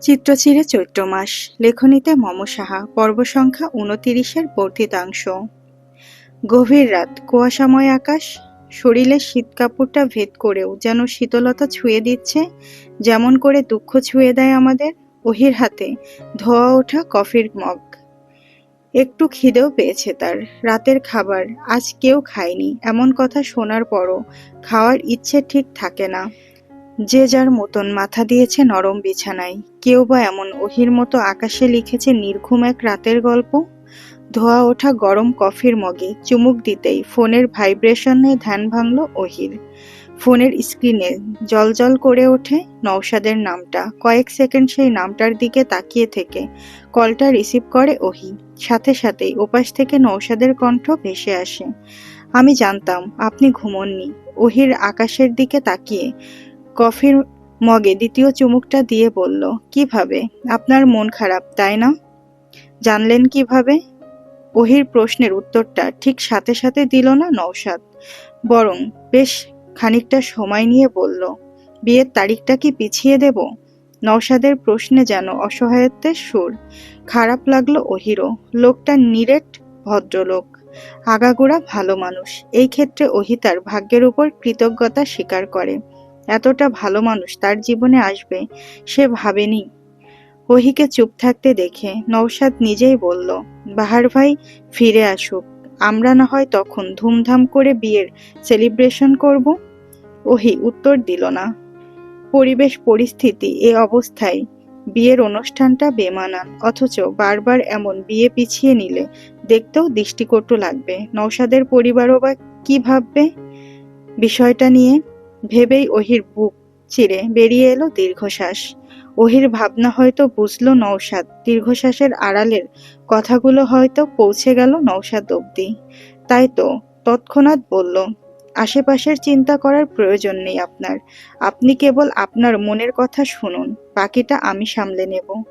চিত্রচিরে চৈত্র মাস, লেখনীতে মম সাহা পর্ব সংখ্যা উনতিরিশের বর্ধিতাংশ। গভীর রাত, কুয়াশাময় আকাশ শরীরের শীত কাপড়টা ভেদ করেও যেন শীতলতা ছুঁয়ে দিচ্ছে, যেমন করে দুঃখ ছুঁয়ে দেয় আমাদের ওহির হাতে ধোয়া ওঠা কফির মগ। একটু খিদেও পেয়েছে তার, রাতের খাবার আজ কেউ খায়নি, এমন কথা শোনার পরও খাওয়ার ইচ্ছে ঠিক থাকে না। যে যার মতন মাথা দিয়েছে নরম বিছানায়। কেউ বা এমন ওহির মতো আকাশে লিখেছে নির্ঘুম এক রাতের গল্প? ধোয়া ওঠা গরম কফির মগে, চুমুক দিতেই ফোনের ভাইব্রেশনে ধ্যান ভাঙল ওহির ফোনের স্ক্রিনে জলজল করে ওঠে নৌসাদের নামটা। কয়েক সেকেন্ড সেই নামটার দিকে তাকিয়ে থেকে কলটা রিসিভ করে ওহি সাথে সাথেই ওপাশ থেকে নৌসাদের কণ্ঠ ভেসে আসে। আমি জানতাম, আপনি ঘুমননি। ওহির আকাশের দিকে তাকিয়ে কফির মগে দ্বিতীয় চুমুকটা দিয়ে বলল, কীভাবে? আপনার মন খারাপ, তাই না? জানলেন কীভাবে? ওহির প্রশ্নের উত্তরটা ঠিক সাথে সাথে দিল না নৌসাদ বরং বেশ খানিকটা সময় নিয়ে বলল, বিয়ের তারিখটা কি পিছিয়ে দেব? নৌসাদের প্রশ্নে যেন অসহায়ত্বের সুর খারাপ লাগল ওহিরও লোকটা নিরেট ভদ্রলোক, আগাগোড়া ভালো মানুষ, এই ক্ষেত্রে ওহি তার ভাগ্যের উপর কৃতজ্ঞতা স্বীকার করে। এতটা ভালো মানুষ তার জীবনে আসবে, সে ভাবেনি। ওহিকে চুপ থাকতে দেখে নৌসাদ নিজেই বলল, বাহার ভাই, ফিরে আসুক। আমরা না হয় তখন ধুমধাম করে বিয়ের সেলিব্রেশন করব? ওহি উত্তর দিল না। পরিবেশ পরিস্থিতি এ অবস্থায় বিয়ের অনুষ্ঠানটা বেমানান, অথচ বারবার এমন বিয়ে পিছিয়ে নিলে দেখতেও দৃষ্টিকটু লাগবে। নৌসাদের পরিবারও বা কি ভাববে? বিষয়টা নিয়ে ভেবেই ওহির বুক চিরে বেরিয়ে এলো দীর্ঘশ্বাস। ওহির ভাবনা হয়তো বুঝলো নৌসাদ দীর্ঘশ্বাসের আড়ালের কথাগুলো হয়তো পৌঁছে গেল নৌসাদ অবধি। তাই তো, তৎক্ষণাৎ বলল, আশেপাশের চিন্তা করার প্রয়োজন নেই আপনার। আপনি কেবল আপনার মনের কথা শুনুন, বাকিটা আমি সামলে নেব।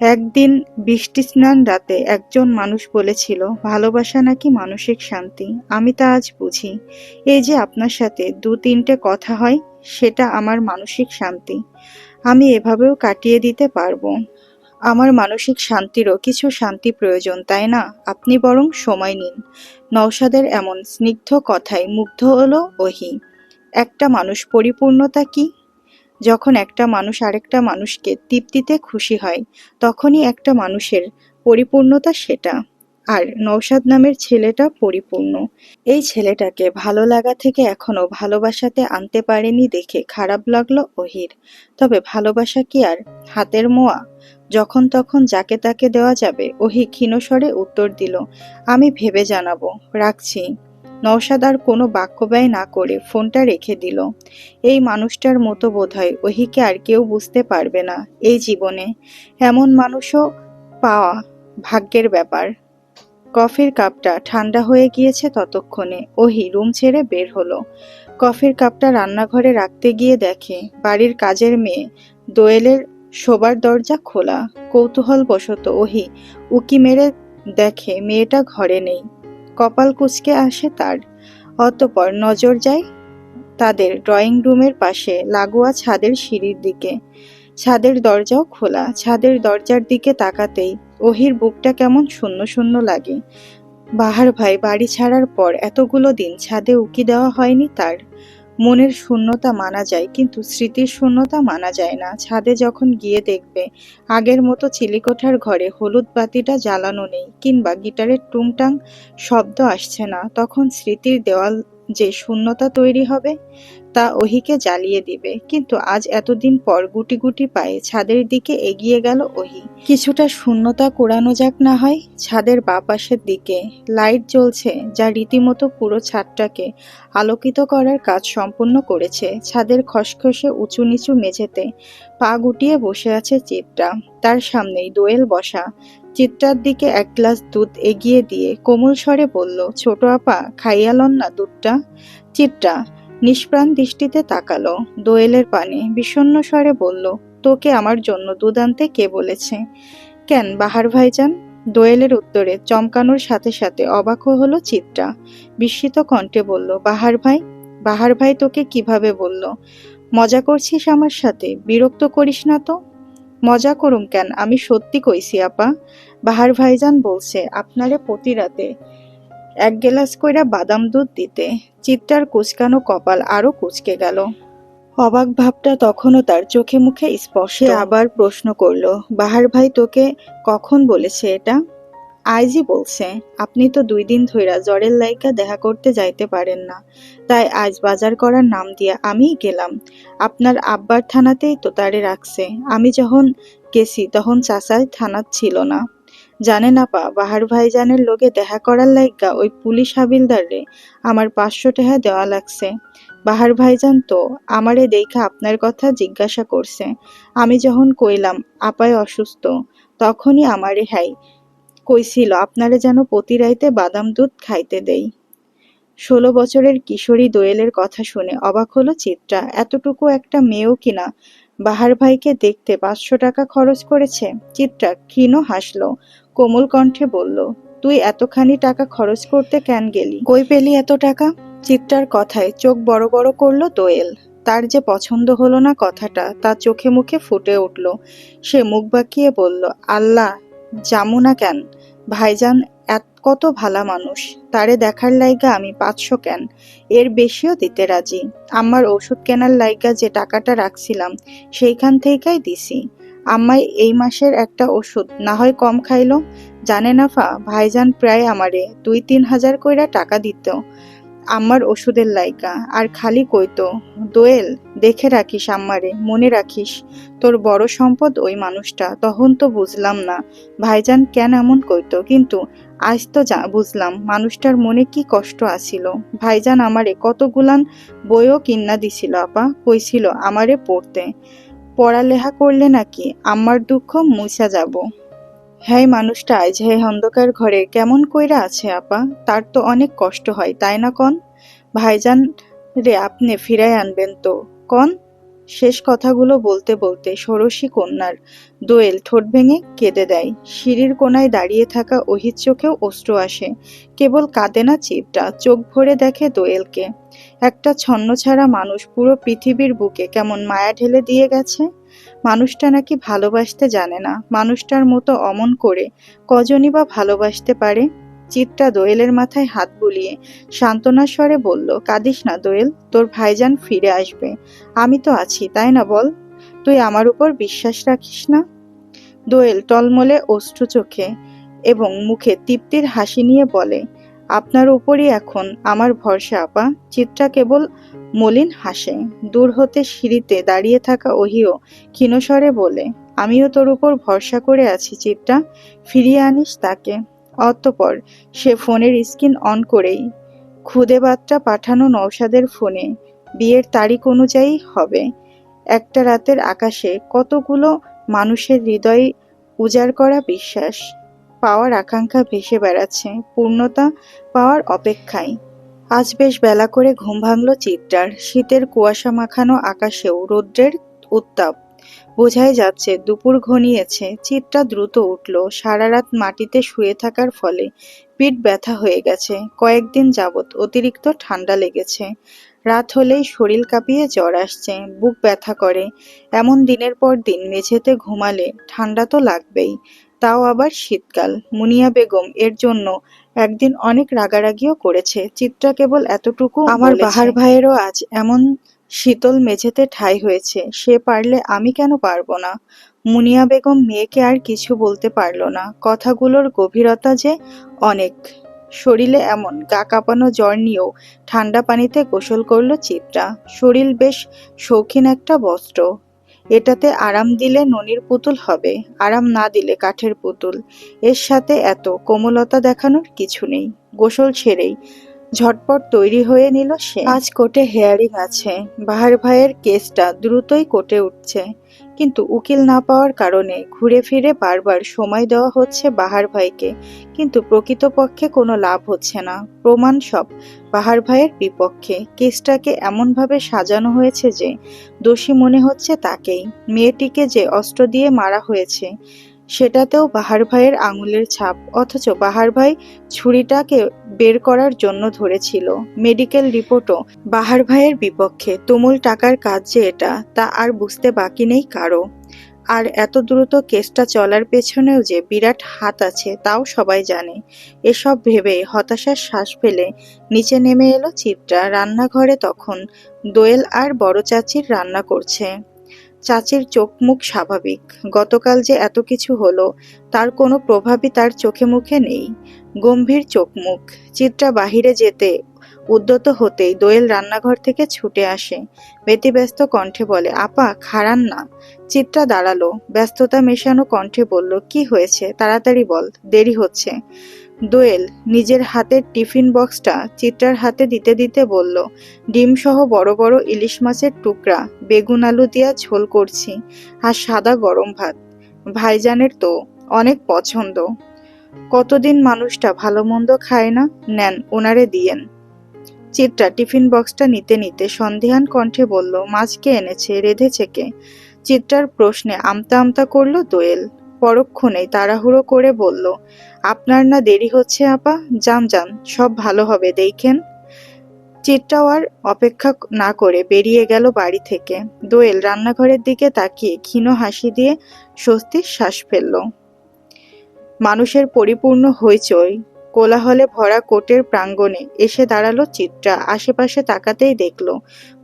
একদিন বৃষ্টি স্নান রাতে একজন মানুষ বলেছিল, ভালোবাসা নাকি মানসিক শান্তি? আমি তা আজ বুঝি। এই যে আপনার সাথে দু তিনটে কথা হয়, সেটা আমার মানসিক শান্তি। আমি এভাবেও কাটিয়ে দিতে পারব। আমার মানসিক শান্তিরও কিছু শান্তি প্রয়োজন, তাই না? আপনি বরং সময় নিন। নৌসাদের এমন স্নিগ্ধ কথায় মুগ্ধ হলো ওহি। একটা মানুষ পরিপূর্ণতা কি? যখন একটা মানুষ আরেকটা মানুষকে তৃপ্তিতে খুশি হয়, তখনই একটা মানুষের পরিপূর্ণতা সেটা। আর নৌসাদ নামের ছেলেটা পরিপূর্ণ। এই ছেলেটাকে ভালো লাগা থেকে এখনও ভালোবাসাতে আনতে পারেনি দেখে খারাপ লাগল অহির। তবে ভালোবাসা কি আর হাতের মোয়া? যখন তখন যাকে তাকে দেওয়া যাবে ওহি ক্ষীণস্বরে উত্তর দিল, আমি ভেবে জানাব, রাখছি। নওশাদ আর কোনো বাক্য ব্যয় না করে ফোনটা রেখে দিল। এই মানুষটার মতো বোধহয় ওহিকে আর কেউ বুঝতে পারবে না এই জীবনে। এমন মানুষও পাওয়া ভাগ্যের ব্যাপার। কফির কাপটা ঠান্ডা হয়ে গিয়েছে ততক্ষণে। ওহি রুম ছেড়ে বের হলো। কফির কাপটা রান্নাঘরে রাখতে গিয়ে দেখে বাড়ির কাজের মেয়ে দোয়েলের শোবার দরজা খোলা। কৌতূহল বশত ওহি উকি মেরে দেখে মেয়েটা ঘরে নেই। কপাল কুচকে আসে তার। অতপর নজর যায় তাদের ড্রয়িং রুমের পাশে লাগোয়া ছাদের সিঁড়ির দিকে। ছাদের দরজাও খোলা। ছাদের দরজার দিকে তাকাতেই ওহির বুকটা কেমন শূন্য শূন্য লাগে। বাহার ভাই বাড়ি ছাড়ার পর এতগুলো দিন ছাদে উকি দেওয়া হয়নি তার। মনের শূন্যতা মানা যায়, কিন্তু স্মৃতির শূন্যতা মানা যায় না। ছাদে যখন গিয়ে দেখবে, আগের মতো চিলিকোঠার ঘরে হলুদ বাতিটা জ্বালানো নেই, কিংবা গিটারের টুংটাং শব্দ আসছে না, তখন স্মৃতির দেওয়াল যে শূন্যতা তৈরি হবে তা ওহিকে জ্বালিয়ে দিবে। কিন্তু আজ এতদিন পর গুটি গুটি পায়ে ছাদের দিকে এগিয়ে গেল ওহি। কিছুটা শূন্যতা কোরানো যাক না হয়, ছাদের বাপাশের দিকে। লাইট জ্বলছে, যা রীতিমতো পুরো ছাদটাকে আলোকিত করার কাজ সম্পূর্ণ করেছে। ছাদের খসখসে উঁচু নিচু মেঝেতে পা গুটিয়ে বসে আছে চিত্রা তার সামনেই দোয়েল বসা। চিত্রার দিকে এক গ্লাস দুধ এগিয়ে দিয়ে কোমল স্বরে বলল, ছোট আপা, খাইয়ালন না দুধটা? চিত্রা নিষ্প্রাণ দৃষ্টিতে তাকালো। দোয়েলের পানে বিষণ্ণ স্বরে বলল, তোকে আমার জন্য দুধ আনতে কে বলেছে? কেন, বাহার ভাইজান? দোয়েলের উত্তরে চমকানোর সাথে সাথে অবাক হলো চিত্রা। বিস্মিত কণ্ঠে বলল, বাহার ভাই বাহার ভাই তোকে কীভাবে বলল? মজা করছিস আমার সাথে? বিরক্ত করিস না তো? মজা করুম কেন? আমি সত্যি কইছি, আপা। বাহার ভাইজান বলছে, আপনারে প্রতি রাতে এক গেলাস কইরা বাদাম দুধ দিতে। চিত্তার কুচকানো কপাল আরও কুচকে গেল। অবাক ভাবটা তখনও তার চোখে মুখে স্পর্শে আবার প্রশ্ন করল বাহার ভাই তোকে কখন বলেছে এটা? আইজি বলছে আপনি তো দুই দিন ধইরা জ্বরের লাইকা দেখা করতে যাইতে পারেন না। তাই আজ বাজার করার নাম দিয়া আমিই গেলাম। আপনার আব্বার থানাতেই তো তারে রাখছে। আমি যখন গেছি তখন চাচাই থানাত ছিল না। জানেন আপা বাহার ভাইজানের লোকে দেখা করার লাইগা ওই পুলিশ হাবিলদার আমার পাঁচশো টাকা দেওয়া লাগছে। বাহার ভাইজান তো আমারে দেখা আপনার কথা জিজ্ঞাসা করছে। আমি যখন কইলাম, আপায় অসুস্থ, তখনই আমারে হ্যাই কইছিল আপনারে যেন প্রতি রাইতে বাদাম দুধ খাইতে দেই। ষোলো বছরের কিশোরী দোয়েলের কথা শুনে অবাক হলো চিত্রা। এতটুকু একটা মেয়েও কিনা বাহার ভাইকে দেখতে পাঁচশো টাকা খরচ করেছে। চিত্রা ক্ষীণ হাসলো। কোমল কণ্ঠে বলল, তুই এতখানি টাকা খরচ করতে কেন গেলি? কই পেলি এত টাকা? চিত্রার কথায় চোখ বড় বড় করল দোয়েল তার যে পছন্দ হলো না কথাটা তার চোখে মুখে ফুটে উঠল। সে মুখ বাঁকিয়ে বলল, আল্লাহ যামু না কেন? ভাইজান এত কত ভালা মানুষ। তারে দেখার লাইগা আমি পাঁচশো কেন? এর বেশিও দিতে রাজি। আমার ওষুধ কেনার লাইগা যে টাকাটা রাখছিলাম, সেইখান থেকেই দিছি। আম্মাই, এই মাসের একটা ওষুধ। না হয় কম খাইলো। জানে না ফা, ভাইজান প্রায় আমারে। দুই, তিন হাজার কইরা টাকা দিত আম্মার ওষুধের লাইকা। আর খালি কইতো দোয়েল, দেখে রাখিস আম্মারে, মনে রাখিস। তোর বড় সম্পদ ওই মানুষটা। তখন তো বুঝলাম না। ভাইজান কেন এমন কইতো কিন্তু আজ তো যা, বুঝলাম। মানুষটার মনে কি কষ্ট আসিল ভাইজান আমারে কতগুলান বইও কিন্না দিছিল, আপা। কইছিল আমারে পড়তে। পড়ালেখা করলে নাকি আমার দুঃখ মুছা যাব। হ্যাঁ মানুষটা আজ হে অন্ধকার ঘরে, কেমন কইরা আছে আপা? তার তো অনেক কষ্ট হয়, তাই না কন? ভাইজান রে, আপনি ফিরাই আনবেন তো। কন? শেষ কথাগুলো বলতে বলতে ষোড়শী কন্যার দোয়েল ঠোঁট ভেঙে কেঁদে দেয়। সিঁড়ির কোনায় দাঁড়িয়ে থাকা অহিত চোখেও অশ্রু আসে। কেবল কাঁদে না চিপটা, চোখ ভরে দেখে দোয়েলকে। একটা ছন্ন ছাড়া মানুষ পুরো পৃথিবীর বুকে কেমন মায়া ঢেলে দিয়ে গেছে? মানুষটা নাকি ভালোবাসতে জানে না। মানুষটার মতো অমন করে কজনই বা ভালোবাসতে পারে? চিত্রা দোয়েলের মাথায় হাত বুলিয়ে সান্ত্বনার স্বরে বলল, কাঁদিস না দোয়েল, তোর ভাইজান ফিরে আসবে। আমি তো আছি, তাই না বল? তুই আমার উপর বিশ্বাস রাখিস না? দোয়েল টলমলে অশ্রু চোখে এবং মুখে তৃপ্তির হাসি নিয়ে বলে, আপনার উপরই এখন আমার ভরসা, আপা। চিত্রা কেবল মলিন হাসে। দূর হতে সিঁড়িতে দাঁড়িয়ে থাকা ওহিও ক্ষীণস্বরে বলে, আমিও তোর উপর ভরসা করে আছি, চিত্রা। ফিরিয়ে আনিস তাকে। অতঃপর সে ফোনের স্ক্রিন অন করেই খুদে বার্তা পাঠানো নৌসাদের ফোনে বিয়ের তারিখ অনুযায়ী হবে। একটা রাতের আকাশে কতগুলো মানুষের হৃদয় উজাড় করা বিশ্বাস, পাওয়ার আকাঙ্ক্ষা ভেসে বেড়াচ্ছে, পূর্ণতা পাওয়ার অপেক্ষায়। আজ বেশ বেলা করে ঘুম ভাঙল চিত্রার, শীতের কুয়াশা মাখানো আকাশেও রৌদ্রের উত্তাপ। বোঝাই যাচ্ছে দুপুর ঘনিয়েছে। চিত্রা দ্রুত উঠল সারা রাত মাটিতে শুয়ে থাকার ফলে পিঠ ব্যথা হয়ে গেছে। কয়েকদিন যাবৎ অতিরিক্ত ঠান্ডা লেগেছে। রাত হলেই শরীর কাঁপিয়ে জ্বর আসছে বুক ব্যথা করে। এমন দিনের পর দিন মেঝেতে ঘুমালে ঠান্ডা তো লাগবেই। তাও আবার শীতকাল। মুনিয়া বেগম এর জন্য একদিন অনেক রাগারাগিও করেছে। চিত্রা কেবল এতটুকু আমার বাহার ভাইয়েরও আজ এমন শীতল মেঝেতে ঠাঁই হয়েছে, সে পারলে আমি কেন পারব না? মুনিয়া বেগম মেয়েকে আর কিছু বলতে পারল না, কথাগুলোর গভীরতা যে অনেক। শরীরে এমন গা কাঁপানো জ্বর নিয়েও ঠান্ডা পানিতে গোসল করল চিত্রা। শরীর বেশ শৌখিন একটা বস্ত্র। এটাতে আরাম দিলে ননির পুতুল হবে, আরাম না দিলে কাঠের পুতুল। এর সাথে এত কোমলতা দেখানোর কিছু নেই। গোসল ছেড়েই ঝটপট তৈরি হয়ে নিল সে। আজ কোর্টে হেয়ারিং আছে। বাহার ভাইয়ের কেসটা দ্রুতই কোর্টে উঠছে। কিন্তু উকিল না পাওয়ার কারণে ঘুরে ফিরে বারবার সময় দেওয়া হচ্ছে বাহার ভাইকে। কিন্তু প্রকৃতপক্ষে কোনো লাভ হচ্ছে না। প্রমাণ সব বাহার ভাইয়ের বিপক্ষে। কেসটাকে এমনভাবে সাজানো হয়েছে যে দোষী মনে হচ্ছে তাকেই। মেয়েটিকে যে অস্ত্র দিয়ে মারা হয়েছে সেটাতেও বাহার ভাইয়ের আঙুলের ছাপ, অথচ বাহার ভাই ছুরিটাকে বের করার জন্য ধরেছিল। মেডিকেল রিপোর্টও বাহার ভাইয়ের বিপক্ষে। তুমুল টাকার কাজ যে এটা, তা আর বুঝতে বাকি নেই কারও আর এত দ্রুত কেসটা চলার পেছনেও যে বিরাট হাত আছে, তাও সবাই জানে। এসব ভেবে হতাশার শ্বাস ফেলে নিচে নেমে এলো চিত্রা। রান্নাঘরে তখন দোয়েল আর বড় চাচির রান্না করছে। চাচির চোখ মুখ স্বাভাবিক। গতকাল যে এত কিছু হলো, তার কোনো প্রভাবই তার চোখে মুখে নেই। গম্ভীর চোখ মুখ চিত্রা বাহিরে যেতে উদ্যত হতেই দোয়েল রান্নাঘর থেকে ছুটে আসে। ব্যতিব্যস্ত কণ্ঠে বলে, আপা, খাড়ান না। চিত্রা দাঁড়াল। ব্যস্ততা মেশানো কণ্ঠে বলল, কি হয়েছে? তাড়াতাড়ি বল, দেরি হচ্ছে। দোয়েল নিজের হাতের টিফিন বক্সটা চিত্রার হাতে দিতে দিতে বলল ডিম সহ বড় বড় ইলিশ মাছের টুকরা, বেগুন আলু দিয়া ঝোল করছি, আর সাদা গরম ভাত। ভাইজানের তো অনেক পছন্দ। কতদিন মানুষটা ভালো মন্দ খায় না? নেন ওনারে দিয়েন। চিত্রা টিফিন বক্সটা নিতে নিতে সন্দেহান কণ্ঠে বলল মাছকে এনেছে? রেধেছে কে? চিত্রার প্রশ্নে আমতা আমতা করল দোয়েল। পরক্ষণেই তাড়াহুড়ো করে বলল, আপনার না দেরি হচ্ছে, আপা? যান যান, সব ভালো হবে, দেখেন? চিত্রাও আর অপেক্ষা না করে বেরিয়ে গেল বাড়ি থেকে। দোয়েল রান্নাঘরের দিকে তাকিয়ে ক্ষীণ হাসি দিয়ে স্বস্তির শ্বাস ফেলল। মানুষের পরিপূর্ণ হইচই কোলাহলে ভরা কোটের প্রাঙ্গণে এসে দাঁড়াল চিত্রা। আশেপাশে তাকাতেই দেখল,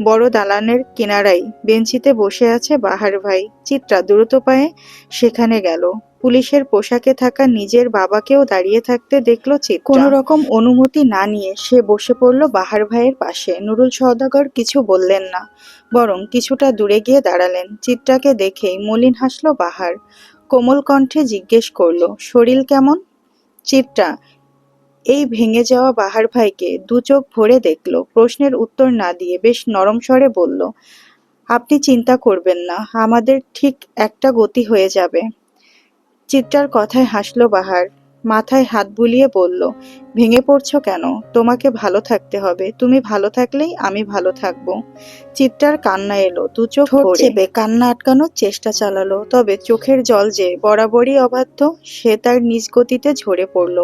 বড় দালানের কিনারায় বেঞ্চিতে বসে আছে বাহার ভাই। চিত্রা দ্রুত পায়ে সেখানে গেল। পুলিশের পোশাকে থাকা নিজের বাবাকেও দাঁড়িয়ে থাকতে দেখল চিত্রা। কোনো রকম অনুমতি না নিয়ে সে বসে পড়ল বাহার ভাইয়ের পাশে। নুরুল সওদাগর কিছু বললেন না, বরং কিছুটা দূরে গিয়ে দাঁড়ালেন। চিত্রাকে দেখেই মলিন হাসলো বাহার। কোমল কণ্ঠে জিজ্ঞেস করল, শরীর কেমন? চিত্রা এই ভেঙে যাওয়া বাহার ভাইকে দু চোখ ভরে দেখল। প্রশ্নের উত্তর না দিয়ে বেশ নরম স্বরে বলল, আপনি চিন্তা করবেন না, আমাদের ঠিক একটা গতি হয়ে যাবে। চিত্রার কথায় হাসলো বাহার। মাথায় হাত বুলিয়ে বলল ভেঙে পড়ছো কেন? তোমাকে ভালো থাকতে হবে। তুমি ভালো থাকলেই আমি ভালো থাকব। চিত্রার কান্না এলো দু চোখ চেপে কান্না আটকানোর চেষ্টা চালালো তবে চোখের জল যে বরাবরই অবাধ্য সে তার নিজ গতিতে ঝরে পড়ল।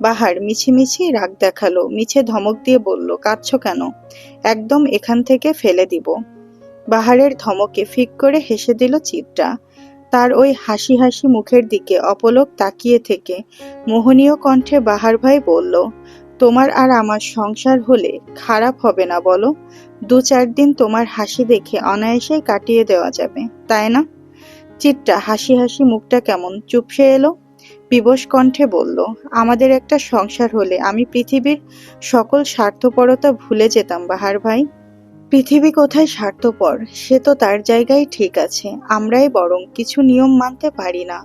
বাহার মিছিমিছি রাগ দেখাল মিছে ধমক দিয়ে বলল কাঁদছো কেন? একদম এখান থেকে ফেলে দিব। বাহারের ধমকে ফিক করে হেসে দিল চিত্রা। তার ওই হাসি হাসি মুখের দিকে অপলক তাকিয়ে থেকে মোহনীয় কণ্ঠে বাহার ভাই বলল, তোমার আর আমার সংসার হলে খারাপ হবে না বলো। দু চার দিন তোমার হাসি দেখে অনায়াসেই কাটিয়ে দেওয়া যাবে, তাই না? চিত্রা হাসি হাসি মুখটা কেমন চুপসে এলো। বিবশ কণ্ঠে বলল, আমাদের একটা সংসার হলে আমি পৃথিবীর সকল স্বার্থপরতা ভুলে যেতাম বাহার ভাই। পৃথিবী কোথায় স্বার্থপর, সে তো তার জায়গায় ঠিক আছে, আমরাই বরং কিছু নিয়ম মানতে পারি না।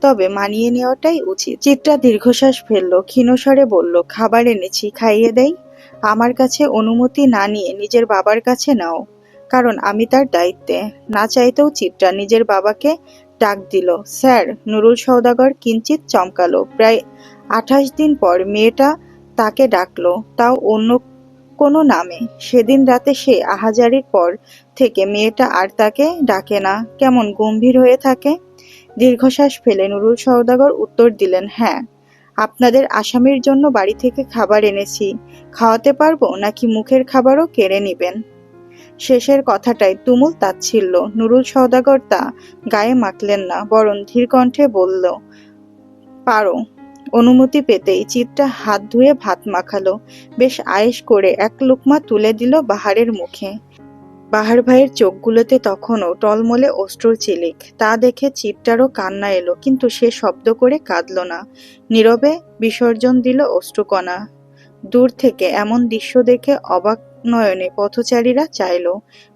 তবে মানিয়ে নেওয়াটাই উচিত। চিত্রা দীর্ঘশ্বাস ফেলল ক্ষীণস্বরে বলল, খাবার এনেছি, খাইয়ে দেই? আমার কাছে অনুমতি না নিয়ে নিজের বাবার কাছে নাও। কারণ আমি তার দায়িত্বে। না চাইতেও চিত্রা নিজের বাবাকে ডাক দিল, স্যার, নুরুল সৌদাগর কিঞ্চিত চমকালো। প্রায় আঠাশ দিন পর মেয়েটা তাকে ডাকলো, তাও অন্য কোনো নামে। সেদিন রাতে সে আহাজারির পর থেকে মেয়েটা আর তাকে ডাকে না। কেমন গম্ভীর হয়ে থাকে। দীর্ঘশ্বাস ফেলে নুরুল সওদাগর উত্তর দিলেন হ্যাঁ আপনাদের আসামির জন্য বাড়ি থেকে খাবার এনেছি। খাওয়াতে পারব নাকি মুখের খাবারও কেড়ে নিবেন? শেষের কথাটাই তুমুল তাচ্ছিল্য। নুরুল সওদাগর তা গায়ে মাখলেন না, বরং ধীর কণ্ঠে বলল, পারো। অনুমতি পেতেই চিত্রা হাত ধুয়ে ভাত মাখালো। বেশ আয়েশ করে এক লুকমা তুলে দিল বাহারের মুখে। বাহার ভাইয়ের চোখগুলোতে তখনও টলমলে অশ্রুর চিলিক তা দেখে চিত্রারও কান্না এলো, কিন্তু সে শব্দ করে কাঁদল না। নীরবে বিসর্জন দিল অশ্রুকণা। দূর থেকে এমন দৃশ্য দেখে অবাক নয়নে পথচারীরা চাইল।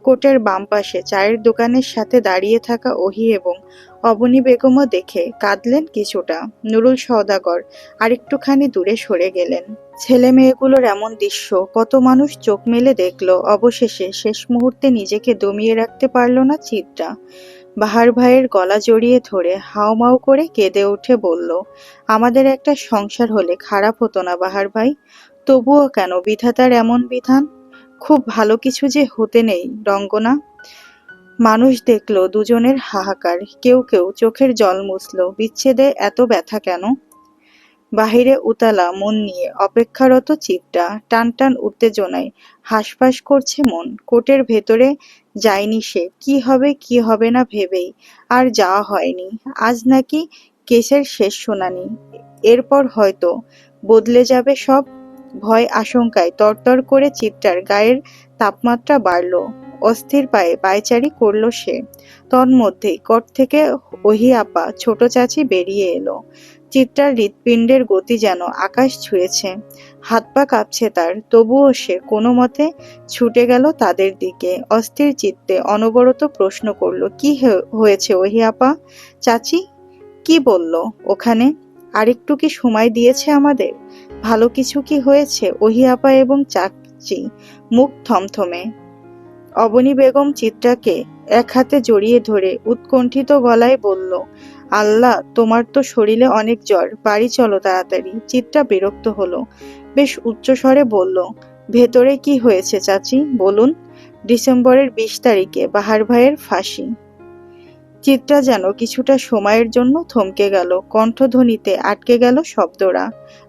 কোটের বাম পাশে চায়ের দোকানের সাথে দাঁড়িয়ে থাকা ওহি এবং অবনী বেগমও দেখে কাঁদলেন কিছুটা। নুরুল সওদাগর আরেকটুখানি দূরে সরে গেলেন। ছেলে মেয়েগুলোর এমন দৃশ্য, কত মানুষ চোখ মেলে দেখল, অবশেষে শেষ মুহূর্তে নিজেকে দমিয়ে রাখতে পারল না চিত্রা। বাহার ভাইয়ের গলা জড়িয়ে ধরে হাওমাও করে কেঁদে উঠে বলল, আমাদের একটা সংসার হলে খারাপ হতো না বাহার ভাই। তবুও কেন বিধাতার এমন বিধান? খুব ভালো কিছু যে হতে নেই, রঙ্গনা। মানুষ দেখল দুজনের হাহাকার, কেউ কেউ চোখের জল মুছল, বিচ্ছেদে এত ব্যথা কেন? বাহিরে উতালা, মন নিয়ে অপেক্ষারত চিত্রা টান টান উত্তেজনায় হাঁসফাঁস করছে মন, কোটের ভেতরে যায়নি সে, কি হবে কি হবে না ভেবেই, আর যাওয়া হয়নি, আজ নাকি কেসের শেষ শুনানি, এরপর হয়তো বদলে যাবে সব? ভয় আশঙ্কায় তরতর করে চিত্রার গায়ের তাপমাত্রা বাড়ল। অস্থির পায়ে পায়চারি করল সে। তন্মধ্যেই কট থেকে ওহি আপা ছোট চাচি বেরিয়ে এলো। চিত্রার হৃৎপিণ্ডের গতি যেন আকাশ ছুঁয়েছে। হাত পা কাঁপছে তার, তবুও সে কোনো মতে ছুটে গেল তাদের দিকে। অস্থির চিত্তে অনবরত প্রশ্ন করল, কি হয়েছে ওহি আপা চাচি, কি বলল ওখানে? আরেকটু কি সময় দিয়েছে আমাদের? ভালো কিছু কি হয়েছে ওহি আপা এবং চাচি? মুখ থমথমে। অবনী বেগম চিত্রাকে এক হাতে জড়িয়ে ধরে উৎকণ্ঠিত গলায় বলল, আল্লাহ, তোমার তো শরীরে অনেক জ্বর, বাড়ি চলো তাড়াতাড়ি। চিত্রা বিরক্ত হলো, বেশ উচ্চস্বরে বলল, ভেতরে কি হয়েছে চাচি, বলুন। ডিসেম্বরের বিশ তারিখে বাহার ভাইয়ের ফাঁসি। চিত্রা যেন কিছুটা সময়ের জন্য থমকে গেল। কণ্ঠধ্বনিতে আটকে গেল শব্দরা।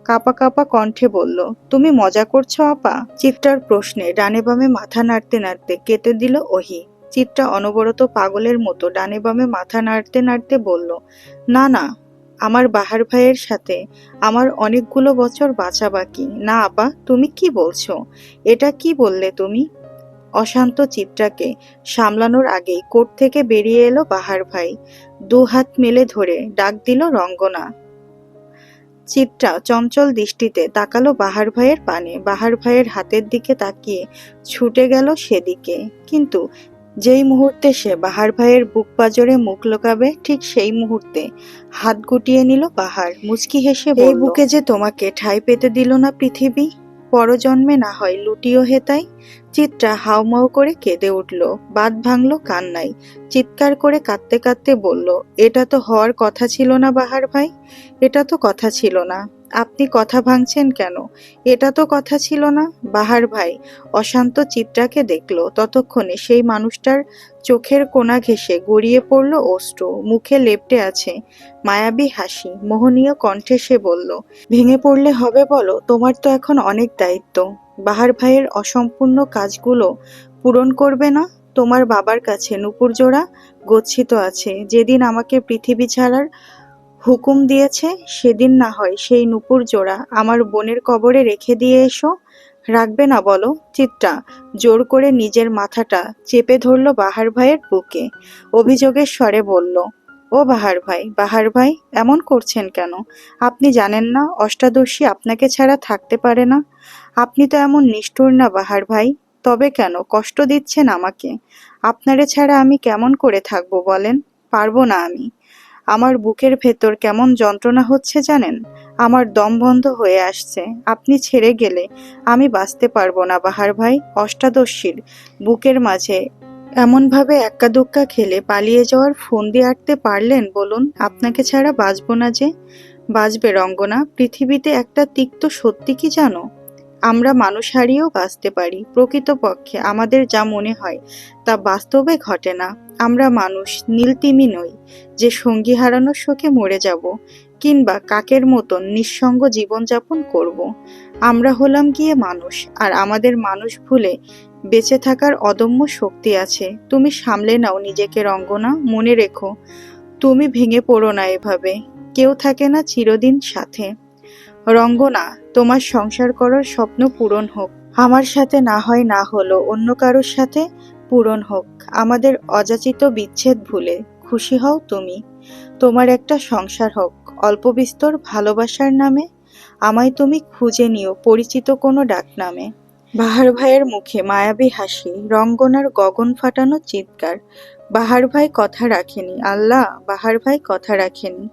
কাপা কাপা কণ্ঠে বলল, তুমি মজা করছ আপা? চিত্রার প্রশ্নে ডানে বামে মাথা নাড়তে নাড়তে কেটে দিল ওহি। চিত্রা অনবরত পাগলের মতো ডানে বামে মাথা নাড়তে নাড়তে বলল, না না, আমার বাহার ভাইয়ের সাথে আমার অনেকগুলো বছর বাঁচা বাকি। না, আপা, তুমি কি বলছো? এটা কি বললে তুমি? অশান্ত চিত্রাকে সামলানোর আগেই কোর্ট থেকে বেরিয়ে এলো বাহার ভাই। দু হাত মেলে ধরে ডাক দিল রঙ্গনা। চিত্রা চঞ্চল দৃষ্টিতে তাকালো বাহার ভাইয়ের পানে। বাহার ভাইয়ের হাতের দিকে তাকিয়ে ছুটে গেল সেদিকে। কিন্তু যেই মুহূর্তে সে বাহার ভাইয়ের বুক পাজরে মুখ লোকাবে ঠিক সেই মুহূর্তে হাত গুটিয়ে নিল বাহার। মুচকি হেসে এই বুকে যে তোমাকে ঠাঁই পেতে দিল না পৃথিবী পরজন্মে না হয় লুটিও হেতাই চিত্রা হাউমাউ করে কেঁদে উঠল বাদ ভাঙল কান্নায়। চিৎকার করে কাঁদতে কাঁদতে বলল, এটা তো হওয়ার কথা ছিল না বাহার ভাই, এটা তো কথা ছিল না। আপনি কথা ভাঙছেন কেন? এটা তো কথা ছিল না। বাহার ভাই অশান্ত চিত্রাকে দেখল। ততক্ষণে সেই মানুষটার চোখের কোণা ঘেঁষে গড়িয়ে পড়ল অশ্রু। মুখে লেপটে আছে মায়াবী হাসি। মোহনীয় কণ্ঠে সে বলল, ভেঙে পড়লে হবে বলো? তোমার তো এখন অনেক দায়িত্ব। বাহার ভাইয়ের অসম্পূর্ণ কাজগুলো পূরণ করবে না? তোমার বাবার কাছে নুপুর জোড়া গচ্ছিত আছে। যেদিন আমাকে পৃথিবী ছাড়ার হুকুম দিয়েছে, সেদিন না হয় সেই নুপুর জোড়া আমার বোনের কবরে রেখে দিয়ে এসো। রাখবে না বলো, চিত্রা, জোর করে নিজের মাথাটা চেপে ধরল বাহার ভাইয়ের বুকে। অভিযোগের স্বরে বলল, ও বাহার ভাই বাহার ভাই, এমন করছেন কেন? আপনি জানেন না, অষ্টাদশী আপনাকে ছাড়া থাকতে পারে না। আপনি তো এমন নিষ্ঠুর না বাহার ভাই, তবে কেন কষ্ট দিচ্ছেন আমাকে? আপনারে ছাড়া আমি কেমন করে থাকব বলেন? পারব না আমি। আমার বুকের ভেতর কেমন যন্ত্রণা হচ্ছে জানেন? আমার দম বন্ধ হয়ে আসছে। আপনি ছেড়ে গেলে আমি বাঁচতে পারব না, বাহার ভাই। অষ্টাদশীর বুকের মাঝে এমনভাবে এক্কা দুক্কা খেলে পালিয়ে যাওয়ার ফোন দিয়ে আটতে পারলেন বলুন, আপনাকে ছাড়া বাঁচবো না যে? বাঁচবে রঙ্গনা, পৃথিবীতে একটা তিক্ত সত্যি কি জানো? আমরা মানুষ হারিয়েও বাঁচতে পারি। প্রকৃতপক্ষে আমাদের যা মনে হয় তা বাস্তবে ঘটে না। আমরা মানুষ, নীলতিমি নই, যে সঙ্গী হারানোর শোকে মরে যাব কিংবা কাকের মতন নিঃসঙ্গ জীবনযাপন করব। আমরা হলাম গিয়ে মানুষ, আর আমাদের মানুষ ভুলে বেঁচে থাকার অদম্য শক্তি আছে। তুমি সামলে নাও নিজেকে রঙ্গনা, মনে রেখো, তুমি ভেঙে পড়ো না এভাবে। কেউ থাকে না চিরদিন সাথে। রঙ্গনা, তোমার সংসার করার স্বপ্ন পূরণ হোক। আমার সাথে না হয় না হলো, অন্য কারোর সাথে পূরণ হোক। আমাদের অযাচিত বিচ্ছেদ ভুলে খুশি হও তুমি। তোমার একটা সংসার হোক। অল্প বিস্তর ভালোবাসার নামে আমায় তুমি খুঁজে নিও, পরিচিত কোনো ডাক নামে বাহার ভাইয়ের মুখে মায়াবী হাসি, রঙ্গনার গগন ফাটানো চিৎকার। বাহার ভাই কথা রাখেনি, আল্লাহ, বাহার ভাই কথা রাখেনি।